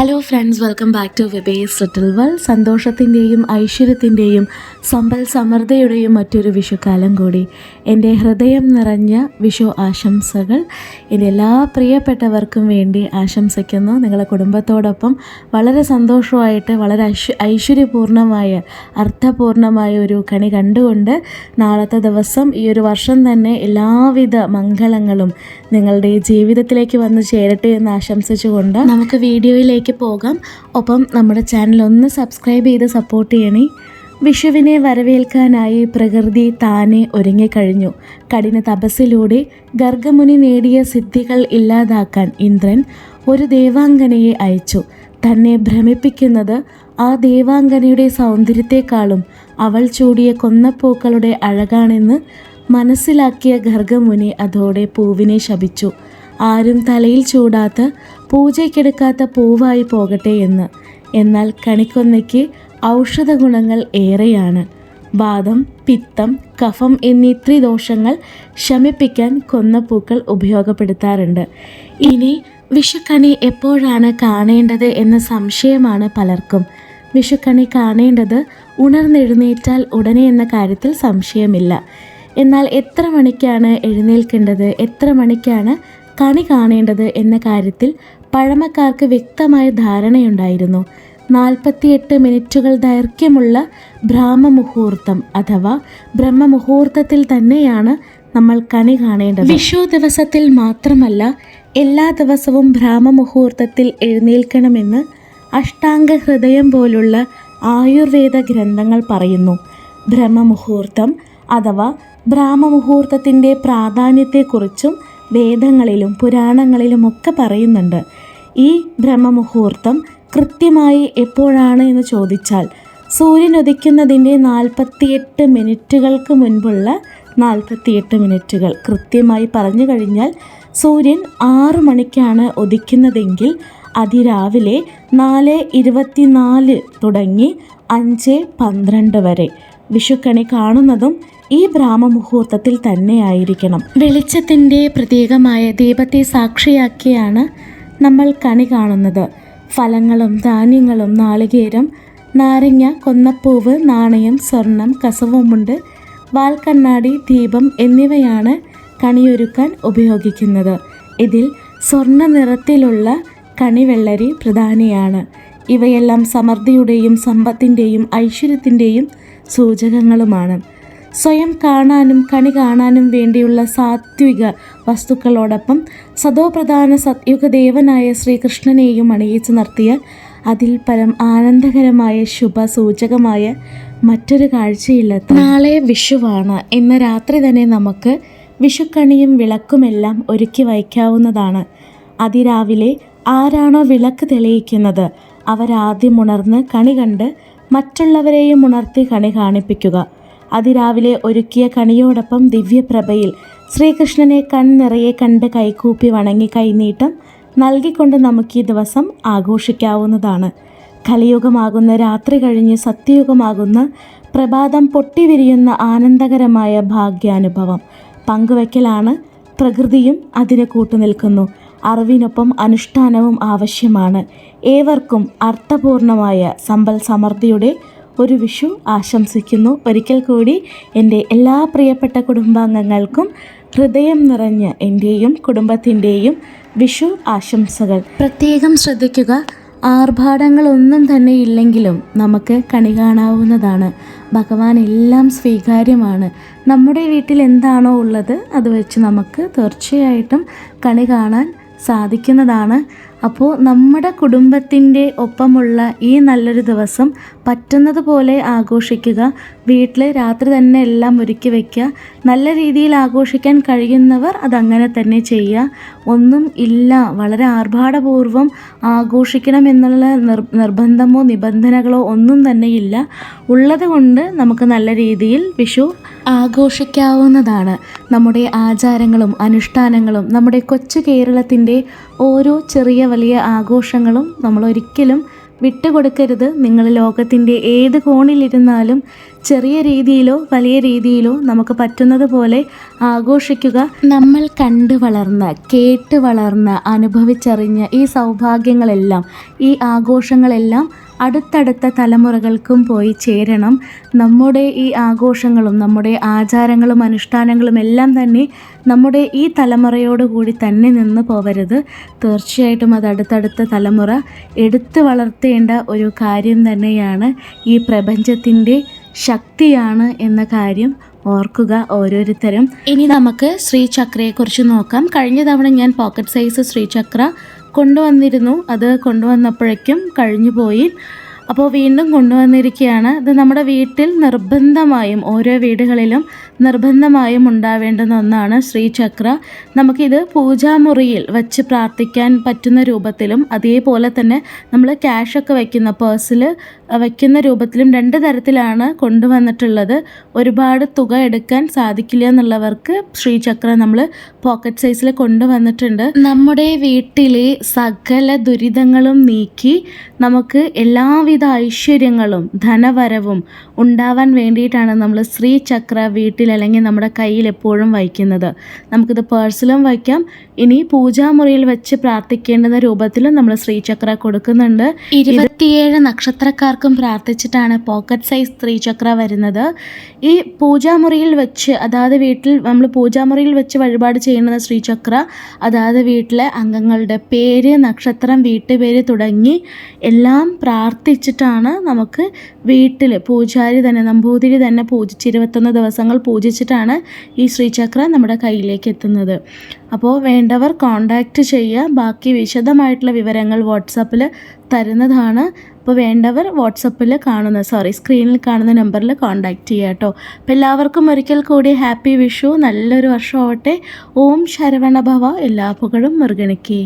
Hello friends welcome back to vibes little world സന്തോഷത്തിന്റെയും ഐശ്വര്യത്തിന്റെയും സമ്പൽ സമൃദ്ധയുടെയും മറ്റൊരു വിഷുക്കാലം കൂടി. എന്റെ ഹൃദയം നിറഞ്ഞ വിഷു ആശംസകൾ. എന്റെ എല്ലാ പ്രിയപ്പെട്ടവർക്കും വേണ്ടി ആശംസിക്കുന്നു. നിങ്ങളുടെ കുടുംബത്തോടൊപ്പം വളരെ സന്തോഷമായിട്ട് വളരെ ഐശ്വ ഐശ്വര്യപൂർണമായ അർത്ഥപൂർണമായ ഒരു കണി കണ്ടുകൊണ്ട് നാളത്തെ ദിവസം ഈ ഒരു വർഷം തന്നെ എല്ലാവിധ മംഗളങ്ങളും നിങ്ങളുടെ ജീവിതത്തിലേക്ക് വന്ന് ചേരട്ടെ എന്ന് ആശംസിച്ചുകൊണ്ട് നമുക്ക് വീഡിയോയിലേക്ക് പോകാം. ഒപ്പം നമ്മുടെ ചാനൽ ഒന്ന് സബ്സ്ക്രൈബ് ചെയ്ത് സപ്പോർട്ട് ചെയ്യണേ. വിഷുവിനെ വരവേൽക്കാനായി പ്രകൃതി താനെ ഒരുങ്ങിക്കഴിഞ്ഞു കഠിന തപസ്സിലൂടെ ഗർഗമുനി നേടിയ സിദ്ധികൾ ഇല്ലാതാക്കാൻ ഇന്ദ്രൻ ഒരു ദേവാംഗനയെ അയച്ചു. തന്നെ ഭ്രമിപ്പിക്കുന്നത് ആ ദേവാംഗനയുടെ സൗന്ദര്യത്തെക്കാളും അവൾ ചൂടിയ കൊന്നപ്പൂക്കളുടെ അഴകാണെന്ന് മനസ്സിലാക്കിയ ഗർഗമുനി അതോടെ പൂവിനെ ശപിച്ചു. ആരും തലയിൽ ചൂടാത്ത പൂജയ്ക്കെടുക്കാത്ത പൂവായി പോകട്ടെ എന്ന്. എന്നാൽ കണിക്കൊന്നയ്ക്ക് ഔഷധ ഗുണങ്ങൾ ഏറെയാണ്. വാദം പിത്തം കഫം എന്നീ ത്രിദോഷങ്ങൾ ശമിപ്പിക്കാൻ കൊന്നപ്പൂക്കൾ ഉപയോഗപ്പെടുത്താറുണ്ട്. ഇനി വിഷുക്കണി എപ്പോഴാണ് കാണേണ്ടത് എന്ന സംശയമാണ് പലർക്കും. വിഷുക്കണി കാണേണ്ടത് ഉണർന്നെഴുന്നേറ്റാൽ ഉടനെ എന്ന കാര്യത്തിൽ സംശയമില്ല. എന്നാൽ എത്ര മണിക്കാണ് എഴുന്നേൽക്കേണ്ടത്? എത്ര മണിക്കാണ് കണി കാണേണ്ടത് എന്ന കാര്യത്തിൽ പഴമക്കാർക്ക് വ്യക്തമായ ധാരണയുണ്ടായിരുന്നു. നാൽപ്പത്തിയെട്ട് മിനിറ്റുകൾ ദൈർഘ്യമുള്ള ബ്രാഹ്മമുഹൂർത്തം അഥവാ ബ്രഹ്മമുഹൂർത്തത്തിൽ തന്നെയാണ് നമ്മൾ കണി കാണേണ്ടത്. വിഷു ദിവസത്തിൽ മാത്രമല്ല എല്ലാ ദിവസവും ബ്രാഹ്മമുഹൂർത്തത്തിൽ എഴുന്നേൽക്കണമെന്ന് അഷ്ടാംഗ ഹൃദയം പോലുള്ള ആയുർവേദ ഗ്രന്ഥങ്ങൾ പറയുന്നു. ബ്രഹ്മമുഹൂർത്തം അഥവാ ബ്രാഹ്മമുഹൂർത്തത്തിന്റെ പ്രാധാന്യത്തെക്കുറിച്ചും വേദങ്ങളിലും പുരാണങ്ങളിലും ഒക്കെ പറയുന്നുണ്ട്. ഈ ബ്രഹ്മമുഹൂർത്തം കൃത്യമായി എപ്പോഴാണ് എന്ന് ചോദിച്ചാൽ സൂര്യൻ ഉദിക്കുന്നതിന്റെ നാൽപ്പത്തിയെട്ട് മിനിറ്റുകൾക്ക് മുൻപുള്ള നാൽപ്പത്തിയെട്ട് മിനിറ്റുകൾ. കൃത്യമായി പറഞ്ഞു കഴിഞ്ഞാൽ സൂര്യൻ ആറ് മണിക്കാണ് ഉദിക്കുന്നതെങ്കിൽ അതിരാവിലെ നാല് ഇരുപത്തിനാല് തുടങ്ങി അഞ്ച് പന്ത്രണ്ട് വരെ. വിഷുക്കണി കാണുന്നതും ഈ ബ്രാഹ്മമുഹൂർത്തത്തിൽ തന്നെയായിരിക്കണം. വെളിച്ചത്തിന്റെ പ്രതീകമായ ദീപത്തെ സാക്ഷിയാക്കിയാണ് നമ്മൾ കണി കാണുന്നത്. ഫലങ്ങളും ധാന്യങ്ങളും നാളികേരം നാരങ്ങ കൊന്നപ്പൂവ് നാണയം സ്വർണം കസവുമുണ്ട് വാൽക്കണ്ണാടി ദീപം എന്നിവയാണ് കണിയൊരുക്കാൻ ഉപയോഗിക്കുന്നത്. ഇതിൽ സ്വർണ നിറത്തിലുള്ള കണിവെള്ളരി പ്രധാനിയാണ്. ഇവയെല്ലാം സമൃദ്ധിയുടെയും സമ്പത്തിന്റെയും ഐശ്വര്യത്തിന്റെയും സൂചകങ്ങളുമാണ്. സ്വയം കാണാനും കണി കാണാനും വേണ്ടിയുള്ള സാത്വിക വസ്തുക്കളോടൊപ്പം സതോപ്രധാന സത്യുഗദേവനായ ശ്രീകൃഷ്ണനെയും അണിയിച്ചു നിർത്തിയാൽ അതിൽ പരം ആനന്ദകരമായ ശുഭ സൂചകമായ മറ്റൊരു കാഴ്ചയില്ല നാളെ വിഷുവാണ്. ഇന്ന് രാത്രി തന്നെ നമുക്ക് വിഷുക്കണിയും വിളക്കുമെല്ലാം ഒരുക്കി വയ്ക്കാവുന്നതാണ്. അതിരാവിലെ ആരാണോ വിളക്ക് തെളിയിക്കുന്നത്? അവരാദ്യം ഉണർന്ന് കണി കണ്ട് മറ്റുള്ളവരെയും ഉണർത്തി കണി കാണിപ്പിക്കുക. അതിരാവിലെ ഒരുക്കിയ കണിയോടൊപ്പം ദിവ്യപ്രഭയിൽ ശ്രീകൃഷ്ണനെ കൺനിറയെ കണ്ട് കൈകൂപ്പി വണങ്ങി കൈനീട്ടം നൽകിക്കൊണ്ട് നമുക്ക് ഈ ദിവസം ആഘോഷിക്കാവുന്നതാണ്. കലിയുഗമാകുന്ന രാത്രി കഴിഞ്ഞ് സത്യയുഗമാകുന്ന പ്രഭാതം പൊട്ടിവിരിയുന്ന ആനന്ദകരമായ ഭാഗ്യാനുഭവം. പങ്കുവയ്ക്കലാണ് പ്രകൃതിയും അതിന് കൂട്ടുനിൽക്കുന്നു. അറിവിനൊപ്പം അനുഷ്ഠാനവും ആവശ്യമാണ്. ഏവർക്കും അർത്ഥപൂർണമായ സമ്പൽ സമൃദ്ധിയുടെ ഒരു വിഷു ആശംസിക്കുന്നു. ഒരിക്കൽ കൂടി എന്റെ എല്ലാ പ്രിയപ്പെട്ട കുടുംബാംഗങ്ങൾക്കും ഹൃദയം നിറഞ്ഞ എന്റെയും കുടുംബത്തിന്റെയും വിഷു ആശംസകൾ. പ്രത്യേകം ശ്രദ്ധിക്കുക ആർഭാടങ്ങളൊന്നും തന്നെ ഇല്ലെങ്കിലും നമുക്ക് കണി കാണാവുന്നതാണ്. ഭഗവാൻ എല്ലാം സ്വീകാര്യമാണ്. നമ്മുടെ വീട്ടിൽ എന്താണോ ഉള്ളത് അത് വെച്ച് നമുക്ക് തീർച്ചയായിട്ടും കണി കാണാൻ സാധിക്കുന്നതാണ്. അപ്പോൾ നമ്മുടെ കുടുംബത്തിന്റെ ഒപ്പമുള്ള ഈ നല്ലൊരു ദിവസം പറ്റുന്നത് പോലെ ആഘോഷിക്കുക വീട്ടിൽ രാത്രി തന്നെ എല്ലാം ഒരുക്കി വയ്ക്കുക നല്ല രീതിയിൽ ആഘോഷിക്കാൻ കഴിയുന്നവർ അതങ്ങനെ തന്നെ ചെയ്യുക. ഒന്നും ഇല്ല വളരെ ആർഭാടപൂർവം ആഘോഷിക്കണം എന്നുള്ള നിർ നിർബന്ധമോ നിബന്ധനകളോ ഒന്നും തന്നെ ഇല്ല. ഉള്ളത് കൊണ്ട് നമുക്ക് നല്ല രീതിയിൽ വിഷു ആഘോഷിക്കാവുന്നതാണ്. നമ്മുടെ ആചാരങ്ങളും അനുഷ്ഠാനങ്ങളും നമ്മുടെ കൊച്ചു കേരളത്തിന്റെ ഓരോ ചെറിയ വലിയ ആഘോഷങ്ങളും നമ്മൾ ഒരിക്കലും വിട്ടുകൊടുക്കരുത്. നിങ്ങൾ ലോകത്തിന്റെ ഏത് കോണിലിരുന്നാലും ചെറിയ രീതിയിലോ വലിയ രീതിയിലോ നമുക്ക് പറ്റുന്നത് പോലെ ആഘോഷിക്കുക. നമ്മൾ കണ്ടു വളർന്ന കേട്ട് വളർന്ന അനുഭവിച്ചറിഞ്ഞ ഈ സൗഭാഗ്യങ്ങളെല്ലാം ഈ ആഘോഷങ്ങളെല്ലാം അടുത്തടുത്ത തലമുറകൾക്കും പോയി ചേരണം. നമ്മുടെ ഈ ആഘോഷങ്ങളും നമ്മുടെ ആചാരങ്ങളും അനുഷ്ഠാനങ്ങളും എല്ലാം തന്നെ നമ്മുടെ ഈ തലമുറയോട് കൂടി തന്നെ നിന്ന് പോവരുത്. തീർച്ചയായിട്ടും അത് അടുത്തടുത്ത തലമുറ എടുത്തു വളർത്തേണ്ട ഒരു കാര്യം തന്നെയാണ് ഈ പ്രപഞ്ചത്തിന്റെ ശക്തിയാണ് എന്ന കാര്യം ഓർക്കുക ഓരോരുത്തരും. ഇനി നമുക്ക് ശ്രീചക്രയെക്കുറിച്ച് നോക്കാം. കഴിഞ്ഞ തവണ ഞാൻ പോക്കറ്റ് സൈസ് ശ്രീചക്ര കൊണ്ടുവന്നിരുന്നു. അത് കൊണ്ടുവന്നപ്പോഴേക്കും കഴിഞ്ഞു പോയി. അപ്പോൾ വീണ്ടും കൊണ്ടുവന്നിരിക്കുകയാണ്. ഇത് നമ്മുടെ വീട്ടിൽ നിർബന്ധമായും ഓരോ വീടുകളിലും നിർബന്ധമായും ഉണ്ടാവേണ്ടുന്ന ഒന്നാണ് ശ്രീചക്ര. നമുക്കിത് പൂജാമുറിയിൽ വെച്ച് പ്രാർത്ഥിക്കാൻ പറ്റുന്ന രൂപത്തിലും അതേപോലെ തന്നെ നമ്മൾ ക്യാഷൊക്കെ വയ്ക്കുന്ന പേഴ്സിൽ വയ്ക്കുന്ന രൂപത്തിലും രണ്ട് തരത്തിലാണ് കൊണ്ടുവന്നിട്ടുള്ളത്. ഒരുപാട് തുക എടുക്കാൻ സാധിക്കില്ല എന്നുള്ളവർക്ക് ശ്രീചക്ര നമ്മൾ പോക്കറ്റ് സൈസിൽ കൊണ്ടുവന്നിട്ടുണ്ട്. നമ്മുടെ വീട്ടിലെ സകല ദുരിതങ്ങളും നീക്കി നമുക്ക് എല്ലാവിധ ഐശ്വര്യങ്ങളും ധനവരവും ഉണ്ടാവാൻ വേണ്ടിയിട്ടാണ് നമ്മൾ ശ്രീചക്ര വീട്ടിൽ അല്ലെങ്കിൽ നമ്മുടെ കയ്യിൽ എപ്പോഴും വയ്ക്കുന്നത്. നമുക്കിത് പേഴ്സിലും വയ്ക്കാം. ഇനി പൂജാമുറിയിൽ വെച്ച് പ്രാർത്ഥിക്കേണ്ടുന്ന രൂപത്തിലും നമ്മൾ ശ്രീചക്ര കൊടുക്കുന്നുണ്ട്. ഇരുപത്തിയേഴ് നക്ഷത്രക്കാർക്കും പ്രാർത്ഥിച്ചിട്ടാണ് പോക്കറ്റ് സൈസ് ശ്രീചക്ര വരുന്നത്. ഈ പൂജാമുറിയിൽ വെച്ച് അതായത് വീട്ടിൽ നമ്മൾ പൂജാമുറിയിൽ വെച്ച് വഴിപാട് ചെയ്യുന്ന ശ്രീചക്ര അതായത് വീട്ടിലെ അംഗങ്ങളുടെ പേര് നക്ഷത്രം വീട്ടുപേര് തുടങ്ങി എല്ലാം പ്രാർത്ഥിച്ചിട്ടാണ് നമുക്ക് വീട്ടിൽ പൂജാരി തന്നെ നമ്പൂതിരി തന്നെ പൂജിച്ച് ഇരുപത്തൊന്ന് ദിവസങ്ങൾ പൂജിച്ചിട്ടാണ് ഈ ശ്രീചക്ര നമ്മുടെ കയ്യിലേക്ക് എത്തുന്നത്. അപ്പോൾ വേണ്ടവർ കോണ്ടാക്റ്റ് ചെയ്യുക. ബാക്കി വിശദമായിട്ടുള്ള വിവരങ്ങൾ വാട്സാപ്പിൽ തരുന്നതാണ്. അപ്പോൾ വേണ്ടവർ വാട്സപ്പിൽ കാണുന്ന സോറി സ്ക്രീനിൽ കാണുന്ന നമ്പറിൽ കോൺടാക്റ്റ് ചെയ്യുക കേട്ടോ. അപ്പോൾ എല്ലാവർക്കും ഒരിക്കൽ കൂടി ഹാപ്പി വിഷു. നല്ലൊരു വർഷമാവട്ടെ. ഓം ശരവണഭവ. എല്ലാ പുകഴും മുറുകണിക്കേ.